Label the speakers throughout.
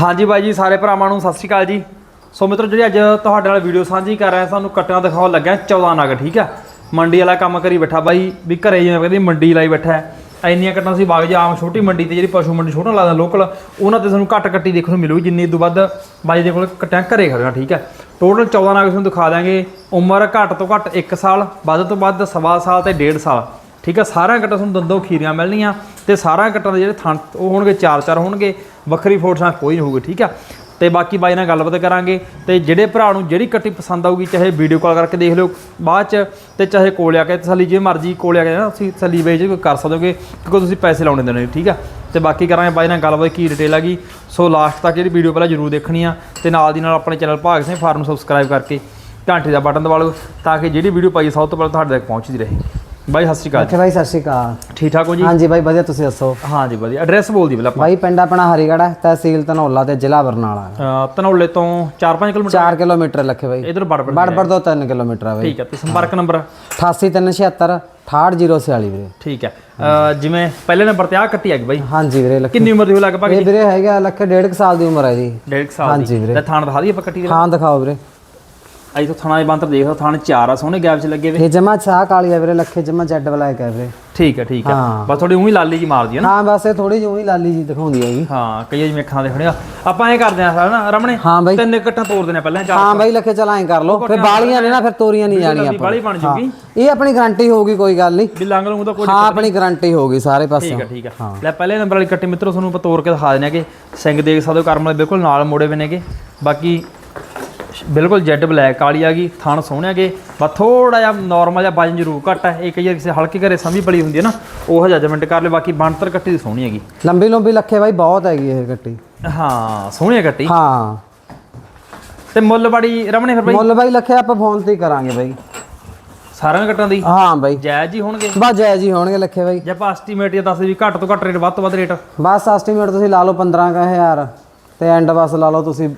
Speaker 1: ਹਾਂਜੀ ਬਾਈ ਜੀ, ਸਾਰੇ ਭਰਾਵਾਂ ਨੂੰ ਸਤਿ ਸ਼੍ਰੀ ਅਕਾਲ ਜੀ। ਸੋ ਮਿੱਤਰੋ, ਜਿਹੜੀ ਅੱਜ ਤੁਹਾਡੇ ਨਾਲ ਵੀਡੀਓ ਸਾਂਝੀ ਕਰ ਰਹੇ ਸਾਨੂੰ ਕੱਟਾਂ ਦਿਖਾਉਣ ਲੱਗਿਆ 14 ਨਗ, ਠੀਕ ਆ ਮੰਡੀ ਵਾਲਾ ਕੰਮ ਕਰੀ ਬੈਠਾ ਬਾਈ, ਵੀ ਘਰੇ ਜਿਵੇਂ ਕਹਿੰਦੇ ਮੰਡੀ ਲਾਈ ਬੈਠਾ ਹੈ। ਇੰਨੀਆਂ ਕੱਟਾਂ ਸੀ ਬਾਗ ਜਾ ਆਮ ਛੋਟੀ ਮੰਡੀ ਤੇ ਜਿਹੜੀ ਪਸ਼ੂ ਮੰਡੀ ਛੋਟਾ ਲੱਗਦਾ ਲੋਕਲ ਉਹਨਾਂ ਤੇ ਸਾਨੂੰ ਘੱਟ ਕੱਟੀ ਦੇਖਣ ਨੂੰ ਮਿਲੂਗੀ, ਜਿੰਨੀ ਤੋਂ ਵੱਧ ਬਾਈ ਦੇ ਕੋਲ ਕੱਟਾਂ ਘਰੇ ਖੜਨਾ ਠੀਕ ਹੈ? ਟੋਟਲ 14 ਨਗ ਤੁਹਾਨੂੰ ਦਿਖਾ ਦਾਂਗੇ ਉਮਰ ਘੱਟ ਤੋਂ ਘੱਟ 1 ਸਾਲ, ਵੱਧ ਤੋਂ ਵੱਧ ਸਵਾ ਸਾਲ ਤੇ 1.5 ਸਾਲ, ਠੀਕ ਹੈ? ਸਾਰਿਆਂ ਕੱਟਾਂ ਤੁਹਾਨੂੰ ਦੰਦੋਂ ਖੀਰੀਆਂ ਮਿਲਣੀਆਂ ਤੇ ਸਾਰਾ ਕੱਟਾਂ ਦੇ ਜਿਹੜੇ ਥਣ, ਉਹ ਹੋਣਗੇ ਚਾਰ ਚਾਰ ਹੋਣਗੇ। ਵੱਖਰੀ ਫੋਟਸਾਂ ਕੋਈ ਨਹੀਂ ਹੋਊਗੀ, ਠੀਕ ਆ? ਤੇ ਬਾਕੀ ਬਾਈ ਨਾਲ ਗੱਲਬਾਤ ਕਰਾਂਗੇ ਤੇ ਜਿਹੜੇ ਭਰਾ ਨੂੰ ਜਿਹੜੀ ਕੱਟੀ ਪਸੰਦ ਆਊਗੀ, ਚਾਹੇ ਵੀਡੀਓ ਕਾਲ ਕਰਕੇ ਦੇਖ ਲਿਓ, ਬਾਅਦ ਚ ਤੇ ਚਾਹੇ ਕੋਲ ਆ ਕੇ ਤਸੱਲੀ ਜੇ ਮਰਜ਼ੀ ਕੋਲ ਆ ਕੇ ਨਾ ਤੁਸੀਂ ਤਸੱਲੀ ਵੇਚ ਕੇ ਕਰ ਹੋਗੇ, ਕਿਉਂਕਿ ਤੁਸੀਂ ਪੈਸੇ ਲਾਉਣੇ ਦੇਣੇ ਠੀਕ ਆ? ਤੇ ਬਾਕੀ ਕਰਾਂਗੇ ਬਾਈ ਨਾਲ ਗੱਲਬਾਤ ਕੀ ਡਿਟੇਲ ਹੈਗੀ। ਸੋ ਲਾਸਟ ਤੱਕ ਜਿਹੜੀ ਵੀਡੀਓ ਪਹਿਲਾਂ ਜਰੂਰ ਦੇਖਣੀ ਆ ਤੇ ਨਾਲ ਦੀ ਨਾਲ ਆਪਣੇ ਚੈਨਲ ਭਾਗ ਸਿੰਘ ਫਾਰਮ ਸਬਸਕ੍ਰਾਈਬ ਕਰਕੇ ਘੰਟੇ ਦਾ ਬਟਨ ਦਬਾ ਲਓ, ਤਾਂ ਕਿ ਜਿਹੜੀ ਵੀਡੀਓ ਪਾਈ ਸਭ ਤੋਂ ਪਹਿਲਾਂ ਤੁਹਾਡੇ ਤੱਕ ਪਹੁੰਚਦੀ ਰਹੇ। ਬਾਈ ਸਤਿ ਸ਼੍ਰੀ ਅਕਾਲ
Speaker 2: ਅੱਛਾ ਭਾਈ ਸਤਿ ਸ਼੍ਰੀ ਅਕਾਲ।
Speaker 1: ਠੀਕ ਠਾਕ ਹੋ ਜੀ?
Speaker 2: ਹਾਂਜੀ ਭਾਈ ਵਧੀਆ ਤੁਸੀਂ ਦੱਸੋ?
Speaker 1: ਹਾਂ ਜੀ ਵਧੀਆ। ਐਡਰੈਸ ਬੋਲ ਦੀ ਪਹਿਲਾਂ ਆਪਾਂ।
Speaker 2: ਭਾਈ ਪਿੰਡ ਆਪਣਾ ਹਰੀਗੜ੍ਹ ਹੈ ਤਹਿਸੀਲ ਧਨੌਲਾ ਤੇ ਜ਼ਿਲ੍ਹਾ ਬਰਨਾਲਾ।
Speaker 1: ਧਨੌਲੇ ਤੋਂ 4-5 ਕਿਲੋਮੀਟਰ
Speaker 2: 4 ਕਿਲੋਮੀਟਰ ਲੱਖੇ ਭਾਈ
Speaker 1: ਇਧਰ ਬੜਬੜ
Speaker 2: ਬੜਬੜ ਤੋਂ 3 ਕਿਲੋਮੀਟਰ ਆ ਭਾਈ
Speaker 1: ਠੀਕ ਹੈ ਤੇ ਸੰਪਰਕ ਨੰਬਰ?
Speaker 2: 88376 68046 ਵੀਰੇ।
Speaker 1: ਠੀਕ ਹੈ। ਜਿਵੇਂ ਪਹਿਲੇ ਨੰਬਰ ਤੇ ਆ ਕੱਟੀ ਹੈਗੀ ਬਾਈ।
Speaker 2: ਹਾਂਜੀ ਵੀਰੇ ਲੱਖੇ।
Speaker 1: ਕਿੰਨੀ ਉਮਰ ਦੀ ਹੋ ਲਗਭਗ
Speaker 2: ਇਹ ਵੀਰੇ ਹੈਗਾ ਲੱਖੇ ਡੇਢ ਕੁ ਸਾਲ ਦੀ ਉਮਰ ਹੈ ਜੀ
Speaker 1: ਡੇਢ ਕੁ ਸਾਲ
Speaker 2: ਹਾਂਜੀ ਵੀਰੇ।
Speaker 1: ਤੇ ਥਾਣ ਦਿਖਾ ਦਈਏ ਆਪਾਂ ਕੱਟੀ ਦੇ।
Speaker 2: ਹਾਂ ਦਿਖਾਓ ਵੀਰੇ।
Speaker 1: ਅਜੀ ਤੋਂ ਥਾਣਾ ਦੇ ਬੰਤਰ ਦੇਖੋ ਥਾਣ ਚਾਰ ਆ ਸੋਹਣੇ ਗੈਪ 'ਚ ਲੱਗੇ ਵੇ।
Speaker 2: ਇਹ ਜਮਾ ਚਾਹ ਕਾਲੀ ਹੈ ਵੀਰੇ ਲੱਖੇ ਜਮਾ ਜੈਡ ਬਲੈਕ ਹੈ ਵੀਰੇ।
Speaker 1: ਠੀਕ ਹੈ ਠੀਕ ਹੈ
Speaker 2: ਹਾਂ।
Speaker 1: ਬਸ ਥੋੜੀ ਉਹੀ ਲਾਲੀ ਜੀ ਮਾਰਦੀ ਹੈ ਨਾ।
Speaker 2: ਹਾਂ ਬਸ ਇਹ ਥੋੜੀ ਜਿਹੀ ਉਹੀ ਲਾਲੀ ਜੀ ਦਿਖਾਉਂਦੀ ਹੈਗੀ
Speaker 1: ਹਾਂ ਕਈ ਜਿਵੇਂ ਅੱਖਾਂ ਦੇ ਖੜਿਆ ਆਪਾਂ ਐ ਕਰਦੇ ਆ ਨਾ ਰਮਣੇ
Speaker 2: ਹਾਂ ਬਾਈ।
Speaker 1: ਤਿੰਨ ਇਕੱਠਾ ਤੋੜ ਦੇਣੇ ਪਹਿਲਾਂ ਚਾਰ
Speaker 2: ਹਾਂ ਬਾਈ ਲੱਖੇ ਚਲ ਐਂ ਕਰ ਲਓ। ਫਿਰ ਬਾਲੀਆਂ ਨੇ ਨਾ ਫਿਰ ਤੋਰੀਆਂ ਨਹੀਂ ਜਾਣੀਆਂ ਆਪਾਂ
Speaker 1: ਬਾਲੀ ਬਣ ਜੂਗੀ।
Speaker 2: ਇਹ ਆਪਣੀ ਗਾਰੰਟੀ ਹੋਊਗੀ ਕੋਈ ਗੱਲ ਨਹੀਂ।
Speaker 1: ਵੀ ਲੰਗ ਲੂੰਗ ਕੋਈ
Speaker 2: ਹਾਂ ਆਪਣੀ ਗਾਰੰਟੀ ਹੋਊਗੀ ਸਾਰੇ ਪਾਸੇ
Speaker 1: ਠੀਕ ਹੈ ਠੀਕ ਹੈ। ਲੈ ਪਹਿਲੇ ਨੰਬਰ ਵਾਲੀ ਕੱਟੀ ਮਿੱਤਰੋ ਤੁਹਾਨੂੰ ਆਪਾਂ ਤੋੜ ਕੇ ਦਿਖਾ ਦਿੰਦੇ ਆਗੇ। ਸਿੰਘ ਦੇਖ ਸਕਦੇ ਹੋ ਕਰਮ ਵਾਲੇ ਬਿਲਕੁਲ ਨਾਲ ਮੋੜੇ ਵੇ ਨੇਗੇ। ਬਾਕੀ ਬਿਲਕੁਲ ਜੈਡ ਬਲੈਕ ਕਾਲੀ ਆ ਗਈ ਥਣ ਸੋਹਣੇ ਹੈਗੇ ਬਸ ਥੋੜਾ ਜਿਹਾ ਨਾਰਮਲ ਜਿਹਾ ਵਜਨ ਜ਼ਰੂਰ ਘੱਟ ਹੈ ਇਹ ਕਈ ਵਾਰ ਕਿਸੇ ਹਲਕੇ ਘਰੇ ਸਮੀ ਬਲੀ ਹੁੰਦੀ ਹੈ ਨਾ ਉਹ ਜਜਮੈਂਟ ਕਰ ਲੈ ਬਾਕੀ ਬਣਤਰ ਕੱਟੀ ਦੀ ਸੋਹਣੀ ਹੈਗੀ।
Speaker 2: ਲੰਬੀ ਲੰਬੀ ਲੱਖੇ ਬਾਈ ਬਹੁਤ ਹੈਗੀ ਇਹ ਗੱਟੀ
Speaker 1: ਹਾਂ ਸੋਹਣੀ ਕੱਟੀ।
Speaker 2: ਹਾਂ।
Speaker 1: ਤੇ ਮੁੱਲ ਬੜੀ ਰਮਣੇ ਫਿਰ ਬਾਈ?
Speaker 2: ਮੁੱਲ ਬਾਈ ਲੱਖੇ ਆਪਾਂ ਫੋਨ ਤੇ ਕਰਾਂਗੇ ਬਾਈ।
Speaker 1: ਸਾਰਿਆਂ ਕੱਟਾਂ ਦੀ?
Speaker 2: ਹਾਂ ਬਾਈ।
Speaker 1: ਜਾਇਜ਼ ਹੀ ਹੋਣਗੇ?
Speaker 2: ਬਸ ਜੈ ਜੀ ਹੋਣਗੇ ਲੱਖੇ ਬਾਈ।
Speaker 1: ਜੇ ਆਪਾਂ ਐਸਟੀਮੇਟ ਜਾਂ ਦੱਸ ਵੀ ਘੱਟ ਤੋਂ ਘੱਟ ਰੇਟ ਵੱਧ ਤੋਂ ਵੱਧ ਰੇਟ
Speaker 2: ਬਸ ਐਸਟੀਮੇਟ ਤੁਸੀਂ ਲਾ ਲਓ 15000 ਤੇ ਐਂਡ ਬਸ ਲਾ ਲਓ ਤੁਸੀਂ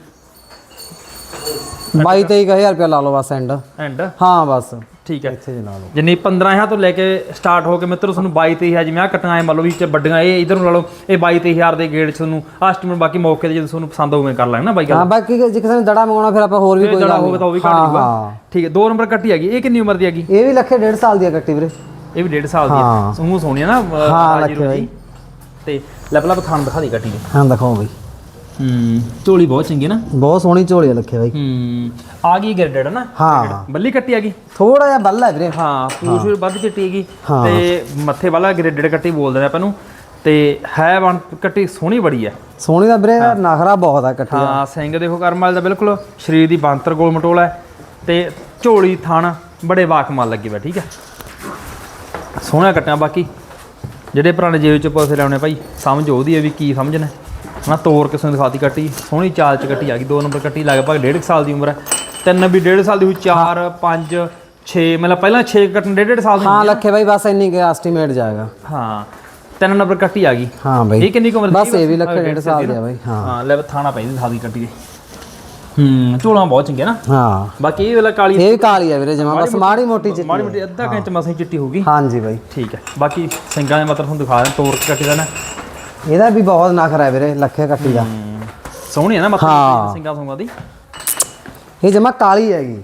Speaker 2: 22 23000 ਰੁਪਏ ਲਾ ਲਓ ਬਸ ਐਂਡ
Speaker 1: ਐਂਡ
Speaker 2: ਹਾਂ ਬਸ।
Speaker 1: ਠੀਕ ਹੈ।
Speaker 2: ਇੱਥੇ ਜੀ ਲਾ ਲਓ।
Speaker 1: ਜਿੰਨੀ 15000 ਤੋਂ ਲੈ ਕੇ ਸਟਾਰਟ ਹੋ ਕੇ ਮਿੱਤਰੋ ਤੁਹਾਨੂੰ 22 23000 ਜਿਵੇਂ ਆ ਕੱਟਣਾ ਐ ਮੰਨ ਲਓ ਵੀ ਚ ਵੱਡੀਆਂ ਇਹ ਇਧਰ ਨੂੰ ਲਾ ਲਓ ਇਹ 22 23000 ਦੇ ਗੇੜ ਚ ਤੁਹਾਨੂੰ ਆਸਟੀਮੇਟ ਬਾਕੀ ਮੌਕੇ ਤੇ ਜਦੋਂ ਤੁਹਾਨੂੰ ਪਸੰਦ ਹੋਵੇ ਕਰ ਲਾਂਗੇ ਨਾ ਬਾਈ
Speaker 2: ਹਾਂ ਬਾਕੀ ਜੇ ਕਿਸੇ ਨੇ ਦੜਾ ਮੰਗਾਉਣਾ ਫਿਰ ਆਪਾਂ ਹੋਰ ਵੀ ਕੋਈ ਗੱਲ
Speaker 1: ਹੋਵੇ ਤਾਂ ਉਹ ਵੀ
Speaker 2: ਹਾਂ
Speaker 1: ਜੂਗਾ।
Speaker 2: ਹਾਂ।
Speaker 1: ਠੀਕ ਹੈ ਦੋ ਨੰਬਰ ਕੱਟੀ ਹੈਗੀ ਇਹ ਕਿੰਨੀ ਉਮਰ ਦੀ ਹੈਗੀ?
Speaker 2: ਇਹ ਵੀ ਲੱਖੇ ਡੇਢ ਸਾਲ ਦੀ ਆ ਕੱਟੀ ਵੀਰੇ।
Speaker 1: ਇਹ ਵੀ 1.5 ਸਾਲ ਦੀ ਹੈ
Speaker 2: ਹਾਂ।
Speaker 1: ਸੋਹਣੀ ਹੈ ਨਾ
Speaker 2: ਹਾਂ, ਲੱਖੇ।
Speaker 1: ਤੇ ਲੈ ਪਹਿਲਾਂ ਪਥਾਨ ਦਿਖਾ ਦੀ ਕੱਟੀ।
Speaker 2: ਹਾਂ ਦਿਖਾਓ ਬਾਈ।
Speaker 1: ਹੂੰ। ਝੋਲੀ ਬਹੁਤ ਚੰਗੀ ਨਾ।
Speaker 2: ਬਹੁਤ ਸੋਹਣੀ ਝੋਲੀ ਆ ਲੱਖੇ ਬਾਈ।
Speaker 1: ਹੂੰ। ਆ ਗਈ ਗ੍ਰੇਡਡ ਨਾ।
Speaker 2: ਹਾਂ।
Speaker 1: ਬੱਲੀ ਕੱਟੀ ਹੈਗੀ
Speaker 2: ਥੋੜਾ ਜਿਹਾ ਬੱਲਾ ਵੀਰੇ।
Speaker 1: ਹਾਂ ਪੂਛ ਵੀ ਵੱਧ ਚਿੱਟੀ
Speaker 2: ਹਾਂ।
Speaker 1: ਤੇ ਮੱਥੇ ਵਾਲਾ ਗ੍ਰੇਡਡ ਕੱਟੀ ਬੋਲਦੇ ਨੇ ਆਪਾਂ ਨੂੰ। ਤੇ ਹੈ ਬਣ ਕੱਟੀ ਸੋਹਣੀ ਬੜੀ ਹੈ
Speaker 2: ਸੋਹਣੀ ਦਾ ਵੀਰੇ ਨਖਰਾ ਬਹੁਤ ਆ ਕੱਟੀ
Speaker 1: ਹਾਂ ਸਿੰਘ ਦੇਖੋ ਕਰਮ ਵਾਲੇ ਦਾ ਬਿਲਕੁਲ ਸਰੀਰ ਦੀ ਬਾਂਤਰ ਗੋਲ ਮਟੋਲ ਹੈ ਤੇ ਝੋਲੀ ਥਣ ਬੜੇ ਵਾਕਮਾਲ ਲੱਗੀ ਵਾ ਠੀਕ ਹੈ ਸੋਹਣਾ ਕੱਟਿਆ ਬਾਕੀ। ਜਿਹੜੇ ਪੁਰਾਣੇ ਜੇਬ ਚ ਪੈਸੇ ਲਾਉਣੇ ਭਾਈ ਸਮਝ ਉਹਦੀ ਹੈ ਵੀ ਕੀ ਸਮਝਣਾ। ਹਨਾ ਤੋਰ ਕਿਸੇ ਨੂੰ ਦਿਖਾਤੀ ਕੱਟੀ ਸੋਹਣੀ ਚਾਲ ਚ ਕੱਟੀ ਆ ਗਈ ਦੋ ਨੰਬਰ ਕੱਟੀ ਲਗਭਗ ਡੇਢ ਕੁ ਸਾਲ ਦੀ ਉਮਰ ਹੈ। ਤਿੰਨ ਵੀ ਡੇਢ ਸਾਲ ਦੀ ਹੋਈ 4 5 6 ਮਤਲਬ ਪਹਿਲਾਂ 6 ਕੱਟਣ ਡੇਢ ਡੇਢ ਸਾਲ ਦੀ
Speaker 2: ਹਾਂ ਲੱਖੇ ਬਾਈ ਬਸ ਇੰਨੀ ਕੁ ਐਸਟੀਮੇਟ ਜਾਏਗਾ।
Speaker 1: ਹਾਂ ਤਿੰਨ ਨੰਬਰ ਕੱਟੀ ਆ ਗਈ।
Speaker 2: ਹਾਂ ਬਾਈ।
Speaker 1: ਇਹ ਕਿੰਨੀ ਕੁ ਉਮਰ ਦੀ
Speaker 2: ਬਸ ਇਹ ਵੀ ਲੱਖੇ ਡੇਢ ਸਾਲ ਦੀ ਆ ਬਾਈ ਹਾਂ।
Speaker 1: ਹਾਂ ਲੈ ਥਾਣਾ ਪੈਂਦੀ ਸਾਦੀ ਕੱਟੀ ਦੇ। ਹੂੰ ਝੋਲਾਂ ਬਹੁਤ ਚੰਗੀਆਂ ਨਾ।
Speaker 2: ਹਾਂ।
Speaker 1: ਬਾਕੀ ਇਹ ਵਾਲਾ ਕਾਲੀ
Speaker 2: ਇਹ ਕਾਲੀ ਆ ਵੀਰੇ ਜਮਾ ਬਸ ਮਾੜੀ ਮੋਟੀ ਚਿੱਟੀ
Speaker 1: ਮਾੜੀ ਮੋਟੀ ਅੱਧਾ ਘੰਟੇ ਮਸਾਂ ਚਿੱਟੀ ਹੋਊਗੀ।
Speaker 2: ਹਾਂਜੀ ਬਾਈ।
Speaker 1: ਠੀਕ ਹੈ। ਬਾਕੀ ਸਿੰਘਾਂ ਦੇ ਮਤਲਬ ਤੁਹਾਨੂੰ ਦਿਖਾ ਦਿਆਂ ਤੋਰ ਕੇ ਕੱਟੀ ਦਾ ਨਾ।
Speaker 2: ਇਹਦਾ ਵੀ ਬਹੁਤ ਨਖਰਾ ਹੈ ਵੀਰੇ ਲੱਖੇ ਕੱਟੀ ਦਾ।
Speaker 1: ਸੋਹਣੀ ਹੈ ਨਾ
Speaker 2: ਹਾਂ।
Speaker 1: ਸਿੰਘਾਂ ਸੁੰਗਾਂ ਦੀ।
Speaker 2: ਇਹ ਜਮਾ ਕਾਲੀ ਹੈਗੀ।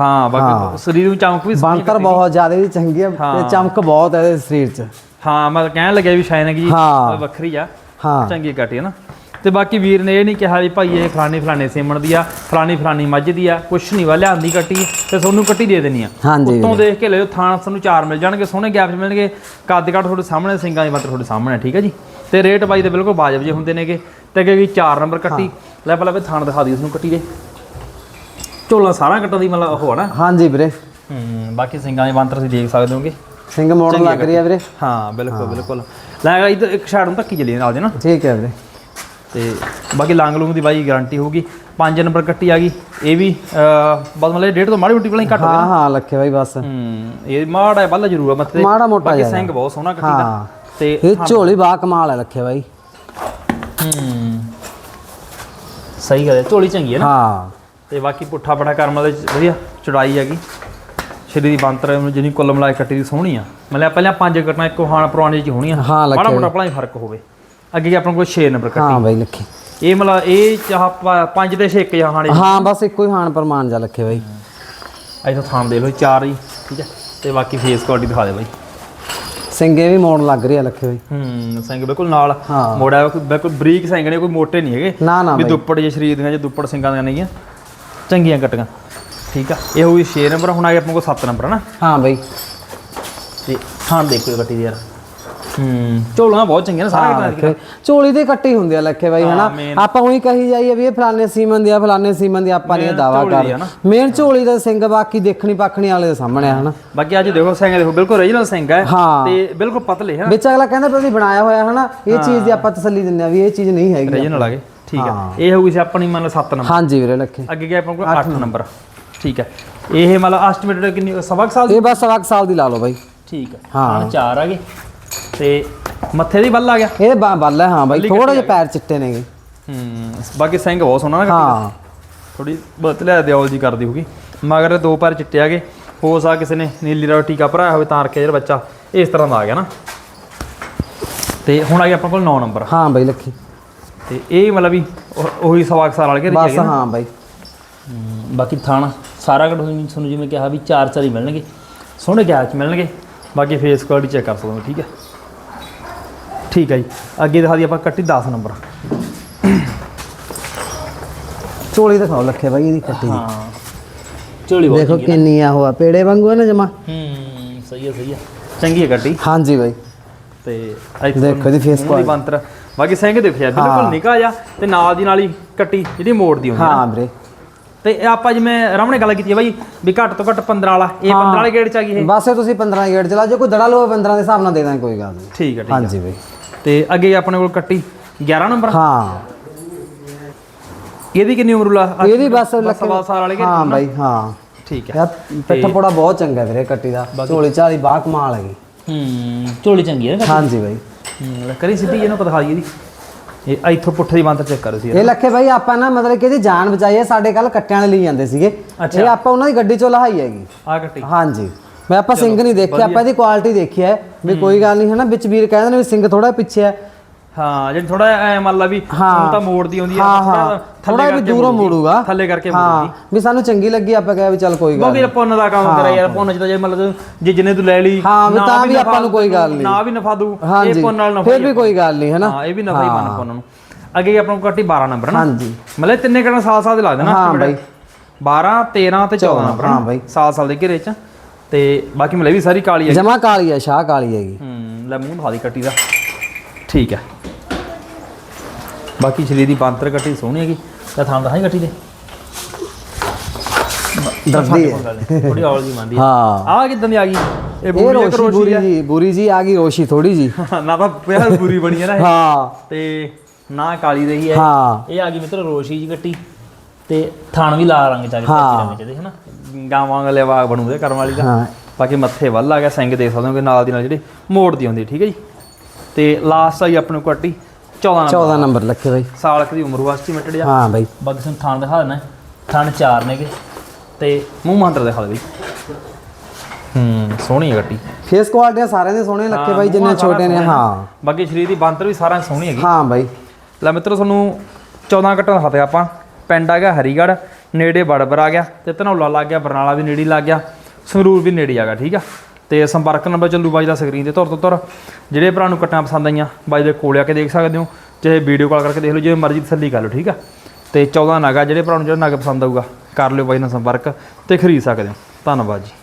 Speaker 1: ਹਾਂ ਬਾਕੀ ਸਰੀਰ ਨੂੰ ਚਮਕ ਵੀ ਸੋਹਣੀ
Speaker 2: ਬੰਤਰ ਬਹੁਤ ਜ਼ਿਆਦਾ ਦੀ ਚੰਗੀ ਹੈ ਤੇ ਚਮਕ ਬਹੁਤ ਹੈ ਇਹਦੇ ਸਰੀਰ 'ਚ।
Speaker 1: ਹਾਂ ਮੈਂ ਕਹਿਣ ਲੱਗਿਆ ਵੀ ਸ਼ਾਇਨ ਹੈਗੀ
Speaker 2: ਹਾਂ।
Speaker 1: ਉਹ ਵੱਖਰੀ ਆ।
Speaker 2: ਹਾਂ।
Speaker 1: ਚੰਗੀ ਕੱਟੀ ਹੈ ਨਾ। ਤੇ ਬਾਕੀ ਵੀਰ ਨੇ ਇਹ ਨਹੀਂ ਕਿਹਾ ਵੀ ਭਾਈ ਇਹ ਫਲਾਣੀ ਫਲਾਣੇ ਸੀਮਣ ਦੀ ਆ ਫਲਾਣੀ ਫਲਾਣੀ ਮੱਝ ਦੀ ਆ ਕੁਛ ਨਹੀਂ ਵਾ ਲਿਆਂਦੀ ਕੱਟੀ ਤੇ ਤੁਹਾਨੂੰ ਕੱਟੀ ਦੇ ਦੇਣੀ ਆ।
Speaker 2: ਹਾਂਜੀ।
Speaker 1: ਉੱਤੋਂ ਦੇਖ ਕੇ ਲਿਓ ਥਾਂ ਤੁਹਾਨੂੰ ਚਾਰ ਮਿਲ ਜਾਣਗੇ ਸੋਹਣੇ ਗੈਪ 'ਚ ਮਿਲਣਗੇ ਕੱਦ ਕੱਟ ਤੁਹਾਡੇ ਸਾਹਮਣੇ ਸਿੰਘਾਂ ਦੀ ਮਾਤਰ ਤੁਹਾਡੇ ਸਾਹਮਣੇ ਠੀਕ ਹੈ ਜੀ? ਤੇ ਰੇਟ ਬਾਈ ਦੇ ਬਿਲਕੁਲ ਵਾਜਬ ਜੇ ਹੁੰਦੇ ਨੇਗੇ ਤੇ ਅੱਗੇ ਵੀ 4 ਨੰਬਰ ਕੱਟੀ। ਲੈ ਪਹਿਲਾਂ ਵੀ ਥਾਣ ਦਿਖਾ ਦਿਓ ਤੁਹਾਨੂੰ ਕੱਟੀ ਦੇ। ਝੋਲਾ ਸਾਰਾ ਕੱਟਾਂ ਦੀ ਮਤਲਬ ਉਹ ਆ ਨਾ?
Speaker 2: ਹਾਂਜੀ ਵੀਰੇ।
Speaker 1: ਹੂੰ ਬਾਕੀ ਸਿੰਘਾਂ ਦੇ ਬੰਤਰ ਤੁਸੀਂ ਦੇਖ ਸਕਦੇ ਹੋਗੇ।
Speaker 2: ਸਿੰਘ ਮੋੜਨ ਲੱਗ ਰਹੀ ਹੈ ਵੀਰੇ।
Speaker 1: ਹਾਂ ਬਿਲਕੁਲ ਬਿਲਕੁਲ। ਲੈ ਇਧਰ ਇੱਕ ਸਾਈਡ ਨੂੰ ਧੱਕੀ ਚੱਲੀ ਨਾਲ ਦੇ ਨਾ।
Speaker 2: ਠੀਕ ਹੈ ਵੀਰੇ।
Speaker 1: ਤੇ ਬਾਕੀ ਲਾਂਗ ਲੂੰਗ ਦੀ ਬਾਈ ਗਾਰੰਟੀ ਹੋਊਗੀ। 5 ਨੰਬਰ ਕੱਟੀ ਆ ਗਈ। ਇਹ ਵੀ ਬਸ ਮਤਲਬ ਡੇਢ ਤੋਂ ਮਾੜੀ ਮੋਟੀ ਹੀ ਘੱਟ
Speaker 2: ਹਾਂ ਹਾਂ ਲੱਖੇ ਬਾਈ ਬਸ।
Speaker 1: ਹੂੰ ਇਹ ਮਾੜਾ ਬੱਲਾ ਜ਼ਰੂਰ ਮੱਥੇ
Speaker 2: ਮਾੜਾ ਮੋਟਾ
Speaker 1: ਬਾਕੀ ਸਿੰਘ ਬਹੁਤ ਸੋਹਣਾ ਕੱਟੀ ਦਾ। ਤੇ
Speaker 2: ਇਹ ਝੋਲੀ ਬਾ ਕਮਾਲ ਹੈ ਲੱਖੇ ਬਾਈ।
Speaker 1: ਹੂੰ। ਸਹੀ ਗੱਲ ਹੈ ਝੋਲੀ ਚੰਗੀ ਹੈ ਨਾ।
Speaker 2: ਹਾਂ।
Speaker 1: ਤੇ ਬਾਕੀ ਪੁੱਠਾ ਬੜਾ ਕਰਮ ਵਾਲੇ ਚ ਵਧੀਆ ਚੜਾਈ ਹੈਗੀ। ਸ਼੍ਰੀ ਦੀ ਬੰਤਰ ਜਿਹਨੀ ਕੁੱਲ ਮਿਲਾ ਕੇ ਕੱਟੀ ਦੀ ਸੋਹਣੀ ਆ। ਮਤਲਬ ਪਹਿਲਾਂ ਪੰਜ ਕੱਟਣਾ ਇੱਕੋ ਹਾਨ ਪੁਰਾਣੇ ਚ ਹੋਣੀਆਂ। ਮਾੜਾ ਮੋਟਾ ਹੀ ਫ਼ਰਕ ਹੋਵੇ। ਅੱਗੇ ਆਪਣਾ ਕੋਲ 6 ਨੰਬਰ ਕੱਟੀ।
Speaker 2: ਹਾਂ ਬਾਈ ਲੱਖੇ।
Speaker 1: ਇਹ ਮਤਲਬ ਇਹ ਚਾਹ ਪ- ਪੰਜ ਤੇ ਛੇ ਇੱਕ ਜਾਂ ਹਾਣੇ
Speaker 2: ਹਾਂ ਬਸ ਇੱਕੋ ਹੀ ਹਾਨ ਪ੍ਰਮਾਣ ਜਾ ਲੱਖੇ ਬਾਈ।
Speaker 1: ਇੱਥੋਂ ਥਾਣ ਦੇ ਲਓ ਚਾਰ ਹੀ ਠੀਕ ਹੈ। ਤੇ ਬਾਕੀ ਫੇਸ ਕੁਆਲਿਟੀ ਦਿਖਾ ਦੇ ਬਾਈ।
Speaker 2: ਸਿੰਗੇ ਵੀ ਮੋੜ ਲੱਗ ਰਹੀ ਲੱਖੇ ਬਾਈ।
Speaker 1: ਹੂੰ ਸਿੰਘ ਬਿਲਕੁਲ ਨਾਲ।
Speaker 2: ਹਾਂ।
Speaker 1: ਮੋੜਾ ਬਿਲਕੁਲ ਬਰੀਕ ਸਿੰਘ ਨੇ ਕੋਈ ਮੋਟੇ ਨਹੀਂ ਹੈਗੇ।
Speaker 2: ਨਾ ਨਾ
Speaker 1: ਵੀ
Speaker 2: ਬਾਈ।
Speaker 1: ਦੁੱਪੜ ਜੇ ਸਰੀਰ ਦੀਆਂ ਜੇ ਦੁੱਪੜ ਸਿੰਘਾਂ ਦੀਆਂ ਨਹੀਂ ਆ ਚੰਗੀਆਂ ਕੱਟੀਆਂ। ਠੀਕ ਆ। ਇਹ ਹੋਈ 6 ਨੰਬਰ ਹੁਣ ਆ ਗਿਆ ਆਪਣੇ ਕੋਲ 7 ਨੰਬਰ ਹਨਾ?
Speaker 2: ਹਾਂ ਬਾਈ।
Speaker 1: ਤੇ ਥਾਣ ਦੇਖੋ ਕੱਟੀ ਦੀ ਯਾਰ। ਹੂੰ ਝੋਲਾਂ ਬਹੁਤ ਚੰਗੀਆਂ ਨੇ ਸਾਰਾ ਕੱਟਣਾ
Speaker 2: ਲੱਖੇ। ਚੋਲੀ ਤੇ ਕੱਟੀ ਹੁੰਦੀ ਆ ਲੱਖੇ ਬਾਈ ਹਨਾ? ਆਪਾਂ ਉਹੀ ਕਹੀ ਜਾਈਏ ਵੀ ਇਹ ਫਲਾਣੇ ਸੀਮਨ ਦੀ ਆ ਫਲਾਣੇ ਸੀਮਨ ਦੀ ਆਪਾਂ ਨੇ ਦਾਵਾ
Speaker 1: ਝੋਲੀ ਦੀ
Speaker 2: ਕਰ। ਮੇਨ ਝੋਲੀ ਦਾ ਸਿੰਘ ਬਾਕੀ ਦੇਖਣੀ ਪੱਖਣੀ ਵਾਲੇ ਦੇ ਸਾਹਮਣੇ ਹਨਾ?
Speaker 1: ਬਾਕੀ ਅੱਜ ਦੇਖੋ ਸਿੰਘ ਦੇਖੋ ਬਿਲਕੁਲ ਓਰੀਜਨਲ ਸਿੰਘ ਹੈ। ਤੇ ਬਿਲਕੁਲ ਪਤਲੇ ਹੈ
Speaker 2: ਵਿੱਚ ਅਗਲਾ ਕਹਿੰਦਾ ਅਸੀਂ ਬਣਾਇਆ ਹੋਇਆ ਹਨਾ? ਇਹ ਚੀਜ਼ ਦੀ ਆਪਾਂ ਤਸੱਲੀ ਦਿੰਦੇ ਆ ਵੀ ਇਹ ਚੀਜ਼ ਨਹੀਂ ਹੈਗੀ
Speaker 1: ਓਰੀਜਨਲ ਆ ਗਏ ਠੀਕ ਹੈ। ਇਹ ਹੋਊਗੀ ਸੀ ਆਪਣੀ ਮੰਨ ਲਓ 7 ਨੰਬਰ।
Speaker 2: ਹਾਂਜੀ ਵੀਰੇ ਲੱਖੇ।
Speaker 1: ਅੱਗੇ ਗਿਆ ਆਪਣੇ ਕੋਲ 8 ਨੰਬਰ। ਠੀਕ ਹੈ ਇਹ ਮਤਲਬ ਐਸਟੀਮੇਟਡ ਕਿੰਨੀ ਸਵਾ ਸਾਲ ਦੀ?
Speaker 2: ਇਹ ਬਸ ਸਵਾ ਸਾਲ ਦੀ ਲਾ ਲਓ ਬਾਈ।
Speaker 1: ਠੀਕ ਹੈ
Speaker 2: ਹਾਂ।
Speaker 1: ਹਾਂ ਚਾਰ ਆ ਗਏ। ਤੇ ਮੱਥੇ ਦੀ ਬੱਲ ਆ ਗਿਆ।
Speaker 2: ਇਹ ਬਾ- ਬੱਲ ਹੈ ਹਾਂ ਬਾਈ ਥੋੜਾ ਜਿਹਾ ਪੈਰ ਚਿੱਟੇ ਨੇਗੇ।
Speaker 1: ਹੂੰ ਬਾਕੀ ਸਿੰਘ ਬਹੁਤ ਸੋਹਣਾ ਨਾ
Speaker 2: ਹਾਂ।
Speaker 1: ਥੋੜੀ ਬਤਲੇ ਦਿਓਲ ਜੀ ਕਰਦੀ ਹੋਗੀ ਮਗਰ ਦੋ ਪੈਰ ਚਿੱਟੇ ਆ ਗਏ। ਹੋ ਸਕਦਾ ਕਿਸੇ ਨੇ ਨੀਲੀ ਦਾ ਟੀਕਾ ਭਰਾਇਆ ਹੋਵੇ ਤਾਂ ਰੱਖਿਆ ਜਿਹੜਾ ਬੱਚਾ ਇਸ ਤਰ੍ਹਾਂ ਦਾ ਆ ਗਿਆ ਨਾ। ਤੇ ਹੁਣ ਆ ਗਿਆ ਆਪਣੇ ਕੋਲ 9 ਨੰਬਰ।
Speaker 2: ਹਾਂ ਬਾਈ ਲੱਖੀ।
Speaker 1: ਤੇ ਇਹ ਮਤਲਬ ਵੀ ਉਹ- ਉਹੀ ਸਵਾ ਕੁ ਸਾਲ ਵਾਲੇ ਘਰੇ
Speaker 2: ਬਸ ਹਾਂ ਬਾਈ।
Speaker 1: ਬਾਕੀ ਥਾਣਾ ਸਾਰਾ ਹੋਈ ਤੁਹਾਨੂੰ ਜਿਵੇਂ ਕਿਹਾ ਵੀ ਚਾਰ ਚਾਰ ਹੀ ਮਿਲਣਗੇ। ਸੋਹਣੇ ਗੈਸ ਚ ਮਿਲਣਗੇ। ਬਾਕੀ ਫੇਸ ਕੁਆਲਿਟੀ ਚੈੱਕ ਕਰ ਸਕਦੇ ਹੋ ਠੀਕ ਹੈ। ਠੀਕ ਹੈ ਜੀ। ਅੱਗੇ ਦਿਖਾ ਦੀ ਆਪਾਂ ਕੱਟੀ 10 ਨੰਬਰ।
Speaker 2: ਚੋਲੀ ਦਿਖਾਓ ਲੱਖੇ ਬਾਈ ਇਹਦੀ ਕੱਟੀ ਦੀ।
Speaker 1: ਹਾਂ। ਝੋਲੀ ਬਹੁਤ
Speaker 2: ਦੇਖੋ ਕਿੰਨੀ ਆ ਹੋਆ ਪੇੜੇ ਵਾਂਗੂ ਨਾ ਜਮਾ।
Speaker 1: ਹੂੰ ਸਹੀ ਹੈ ਸਹੀ ਹੈ ਚੰਗੀ ਹੈ ਕੱਟੀ।
Speaker 2: ਹਾਂਜੀ ਬਾਈ।
Speaker 1: ਤੇ ਇੱਥੇ
Speaker 2: ਦੇਖੋ ਇਹਦੀ face
Speaker 1: ਮੂੰਹ ਦੀ ਬਾਕੀ ਸਿੰਘ ਦੇਖਿਆ ਬਿਲਕੁਲ ਨਿਕਾ ਜਾ ਤੇ ਨਾਲ ਦੀ ਨਾਲ ਹੀ ਕੱਟੀ ਜਿਹੜੀ ਮੋੜ ਦੀ ਹੁੰਦੀ ਹੈ
Speaker 2: ਹਾਂ ਵੀਰੇ।
Speaker 1: ਤੇ ਇਹ ਆਪਾਂ ਜਿਵੇਂ ਰਮਣੇ ਗੱਲ ਕੀਤੀ ਹੈ ਬਾਈ ਵੀ ਘੱਟ ਤੋਂ ਘੱਟ 15 ਵਾਲਾ ਇਹ 15 ਵਾਲੇ ਗੇੜ ਚ ਆ ਗਈ ਇਹ।
Speaker 2: ਬਸ ਇਹ ਤੁਸੀਂ 15 ਗੇੜ ਚਲਾ ਜੇ ਕੋਈ ਦੜਾ ਲਓ 15 ਦੇ ਹਿਸਾਬ ਨਾਲ ਦੇ ਦਾਂਗੇ ਕੋਈ ਗੱਲ ਨਹੀਂ।
Speaker 1: ਠੀਕ ਹੈ ਠੀਕ ਹੈ।
Speaker 2: ਹਾਂਜੀ ਬਾਈ।
Speaker 1: ਤੇ ਅੱਗੇ ਆਪਣੇ ਕੋਲ ਕੱਟੀ। 11 ਨੰਬਰ?
Speaker 2: ਹਾਂ।
Speaker 1: ਇਹਦੀ ਕਿੰਨੀ ਉਮਰ ਲਾ
Speaker 2: ਇਹਦੀ ਬਸ
Speaker 1: ਸਵਾ ਸਾਲ ਵਾਲੇ
Speaker 2: ਹਾਂ ਬਾਈ ਹਾਂ।
Speaker 1: ਠੀਕ ਹੈ।
Speaker 2: ਪਿੱਠ ਪੋੜਾ ਬਹੁਤ ਚੰਗਾ ਵੀਰੇ ਕੱਟੀ ਦਾ। ਝੋਲੀ ਚਾਲੀ ਬਾਹ ਕਮਾਲ ਹੈਗੀ।
Speaker 1: ਹੂੰ ਝੋਲੀ ਚੰਗੀ ਹੈ
Speaker 2: ਹਾਂਜੀ ਬਾਈ।
Speaker 1: ਕਰੀ ਸਿੱਧੀ ਇਹਨੂੰ ਪਤਾ ਇਹਦੀ। ਇਹ ਇੱਥੋਂ ਪੁੱਠੇ ਦੀ ਬੰਤਰ ਚੈੱਕ ਕਰੋ ਸੀ
Speaker 2: ਇਹ ਲੱਖੇ ਬਾਈ ਆਪਾਂ ਨਾ ਮਤਲਬ ਕਿ ਇਹਦੀ ਜਾਨ ਬਚਾਈ ਹੈ ਸਾਡੇ ਕੱਲ ਕੱਟਿਆਂ ਵਾਲੇ ਲਈ ਜਾਂਦੇ ਸੀਗੇ। ਇਹ ਆਪਾਂ ਉਹਨਾਂ ਦੀ ਗੱਡੀ ਚੋਂ ਲਹਾਈ ਹੈਗੀ।
Speaker 1: ਆ ਕੱਟੀ।
Speaker 2: ਹਾਂਜੀ। ਮੈਂ ਆਪਾਂ ਸਿੰਘ ਨਹੀਂ ਦੇਖਿਆ ਆਪਾਂ ਇਹਦੀ ਕੁਆਲਿਟੀ ਦੇਖੀ ਹੈ। ਵੀ ਕੋਈ ਗੱਲ ਨਹੀਂ ਹੈ ਨਾ ਵਿੱਚ ਵੀਰ ਕਹਿੰਦੇ ਨੇ ਵੀ ਸਿੰਘ ਥੋੜਾ ਪਿੱਛੇ ਹੈ।
Speaker 1: ਹਾਂ ਜਿਹੜੀ ਥੋੜਾ ਐ ਮੰਨ ਲਾ ਵੀ। ਹੁਣ ਤਾਂ ਮੋੜਦੀ ਆਉਂਦੀ ਆ
Speaker 2: ਥੋੜਾ ਵੀ ਦੂਰੋਂ
Speaker 1: ਮੁੜੂਗੀ। ਥੱਲੇ ਕਰਕੇ ਮੋੜੂਗੀ।
Speaker 2: ਵੀ ਸਾਨੂੰ ਚੰਗੀ ਲੱਗੀ ਆਪਾਂ ਕਿਹਾ ਵੀ ਚੱਲ ਕੋਈ ਗੱਲ
Speaker 1: ਕਿਉਂਕਿ ਪੁੰਨ ਦਾ ਕੰਮ ਕਰਿਆ ਯਾਰ ਪੁੰਨ ਚ ਤਾਂ ਜੇ ਮਤਲਬ ਜੇ ਜਿੰਨੇ ਤੂੰ ਲੈ ਲਈ
Speaker 2: ਹਾਂ, ਵੀ ਤਾਂ ਵੀ ਆਪਾਂ ਨੂੰ ਕੋਈ ਗੱਲ ਨਹੀਂ।
Speaker 1: ਨਾ ਵੀ ਨਫਾ ਦੂ ਇਹ ਪੁੰਨ ਨਾਲ ਨਫਾ
Speaker 2: ਫਿਰ ਵੀ ਕੋਈ ਗੱਲ ਨਹੀਂ ਹੈ ਨਾ
Speaker 1: ਹਾਂ ਇਹ ਵੀ ਨਫਾ ਹੀ ਮੰਨ ਪੁੰਨ ਨੂੰ। ਅੱਗੇ ਆਪਾਂ ਨੂੰ ਕੱਟੀ 12 ਨੰਬਰ ਨਾ
Speaker 2: ਹਾਂਜੀ।
Speaker 1: ਮਤਲਬ ਤਿੰਨੇ ਕਿਹੜਾ ਸਾਲ ਸਾਲ ਦੇ ਲੱਗਦੇ ਨਾ
Speaker 2: ਹਾਂ
Speaker 1: estimate? 12 13 ਤੇ 14 ਨੰਬਰ
Speaker 2: ਹਾਂ ਬਾਈ।
Speaker 1: ਸਾਲ ਸਾਲ ਦੇ ਘੇਰੇ ਚ। ਤੇ ਬਾਕੀ ਮਲੇ ਵੀ ਸਾਰੀ ਕਾਲੀ ਹੈ
Speaker 2: ਜਮਾ ਕਾਲੀ ਹੈ ਸ਼ਾਹ ਕਾਲੀ ਹੈਗੀ।
Speaker 1: ਹੂੰ ਲੈ ਮੂੰਹ ਦਿਖਾ ਦੀ ਕੱਟੀ ਦਾ। ਠੀਕ ਹੈ। ਬਾਕੀ ਸ਼ਰੀਰ ਦੀ ਬਾਂਤਰ ਕੱਟੀ ਸੋਹਣੀ ਹੈਗੀ। ਤਾਂ ਥਾਂ ਦਿਖਾਈ ਕੱਟੀ ਦੇ।
Speaker 2: ਦੱਸਦੀ ਹੈ।
Speaker 1: ਥੋੜੀ ਔਲ ਜੀ ਮੰਦੀ
Speaker 2: ਹਾਂ।
Speaker 1: ਆ ਕਿਦਾਂ ਦੀ ਆ ਗਈ? ਇਹ ਬੂਰੀ
Speaker 2: ਰੋਸ਼ੀ ਬੁਰੀ ਜੀ ਬੁਰੀ ਜੀ ਆ ਗਈ ਰੋਸ਼ੀ ਥੋੜੀ ਜੀ।
Speaker 1: ਨਾ ਤਾਂ ਪਿਆਰ ਬਣੀ ਹੈ ਨਾ।
Speaker 2: ਹਾਂ।
Speaker 1: ਤੇ ਨਾ ਕਾਲੀ ਰਹੀ ਹੈ।
Speaker 2: ਹਾਂ।
Speaker 1: ਇਹ ਆ ਗਈ ਮਿੱਤਰ ਰੋਸ਼ੀ ਜੀ ਕੱਟੀ। ਤੇ ਥਾਣ ਵੀ ਲਾਲ ਰੰਗ ਚ ਆ ਗਈ
Speaker 2: ਹਾਂ।
Speaker 1: ਰੰਗ ਚ ਦੇ ਹਨਾ? ਗਾਵਾਂ ਵਾਲੇ ਵਾਗ ਬਣੂਦੇ ਕਰਮ ਵਾਲੀ ਦਾ
Speaker 2: ਹਾਂ।
Speaker 1: ਬਾਕੀ ਮੱਥੇ ਵੱਲ ਆ ਗਿਆ ਸਿੰਘ ਦੇਖ ਸਕਦੇ ਹੋ ਕਿ ਨਾਲ ਦੀ ਨਾਲ ਜਿਹੜੇ ਮੋੜਦੀ ਹੁੰਦੀ ਠੀਕ ਹੈ ਜੀ? ਤੇ ਲਾਸਟ ਆਈ ਆਪਣੇ ਕੋਲ ਕੱਟੀ 14 ਨੰਬਰ।
Speaker 2: 14 ਨੰਬਰ ਲੱਖੇ ਬਾਈ।
Speaker 1: ਸਾਲ ਕੁ ਦੀ ਉਮਰ ਵਾਸਤੇ ਮਿਟੜ ਆ
Speaker 2: ਹਾਂ ਬਾਈ।
Speaker 1: ਬਾਕੀ ਸਾਨੂੰ ਥਾਣ ਦਿਖਾ ਦੇਣਾ ਹੈ। ਥਾਣ ਚਾਰ ਨੇਗੇ। ਤੇ ਮੂੰਹ ਮੰਤਰ ਦਿਖਾ ਦੇ ਬਈ। ਹੂੰ ਸੋਹਣੀ ਹੈ ਗੱਟੀ
Speaker 2: ਫੇਸ ਕੁਆਲਿਟੀਆਂ ਸਾਰਿਆਂ ਦੇ ਸੋਹਣੇ ਲੱਖੇ ਬਾਈ ਜਿੰਨੇ ਛੋਟੇ ਨੇ ਹਾਂ।
Speaker 1: ਬਾਕੀ ਸਰੀਰ ਦੀ ਬੰਤਰ ਵੀ ਸਾਰਾ ਸੋਹਣੀ ਹੈਗੀ।
Speaker 2: ਹਾਂ ਬਾਈ।
Speaker 1: ਲੈ ਮਿੱਤਰੋ ਤੁਹਾਨੂੰ 14 ਕੱਟਾਂ ਦਿਖਾਤੇ ਆਪਾਂ। ਪਿੰਡ ਆ ਗਿਆ ਹਰੀਗੜ੍ਹ, ਨੇੜੇ ਬੜਬਰ ਆ ਗਿਆ ਤੇ ਧਨੌਲਾ ਲੱਗ ਗਿਆ, ਬਰਨਾਲਾ ਵੀ ਨੇੜੇ ਲੱਗ ਗਿਆ, ਸੰਗਰੂਰ ਵੀ ਨੇੜੇ ਆ ਗਿਆ, ਠੀਕ ਆ? ਤੇ ਸੰਪਰਕ ਨੰਬਰ ਚੱਲੂ ਬਾਈ ਦਾ ਸਕਰੀਨ ਤੇ ਤੁਰ ਤੋਂ ਤੁਰ ਜਿਹੜੇ ਭਰਾ ਨੂੰ ਕੱਟਾਂ ਪਸੰਦ ਆਈਆਂ, ਬਾਈ ਦੇ ਕੋਲ ਆ ਕੇ ਦੇਖ ਸਕਦੇ ਹੋ, ਚਾਹੇ ਵੀਡੀਓ ਕਾਲ ਕਰਕੇ ਦੇਖ ਲਓ, ਜਿਵੇਂ ਮਰਜ਼ੀ ਤਸੱਲੀ ਕਰ ਲਓ, ਠੀਕ ਆ? ਤੇ 14 ਨਗ ਆ ਜਿਹੜੇ ਭਰਾ ਨੂੰ ਜਿਹੜਾ ਨਗ ਪਸੰਦ ਆਊਗਾ, ਕਰ ਲਿਓ ਬਾਈ ਨਾਲ ਸੰਪਰਕ ਤੇ ਖਰੀਦ ਸਕਦੇ ਹੋ। ਧੰਨਵਾਦ ਜੀ।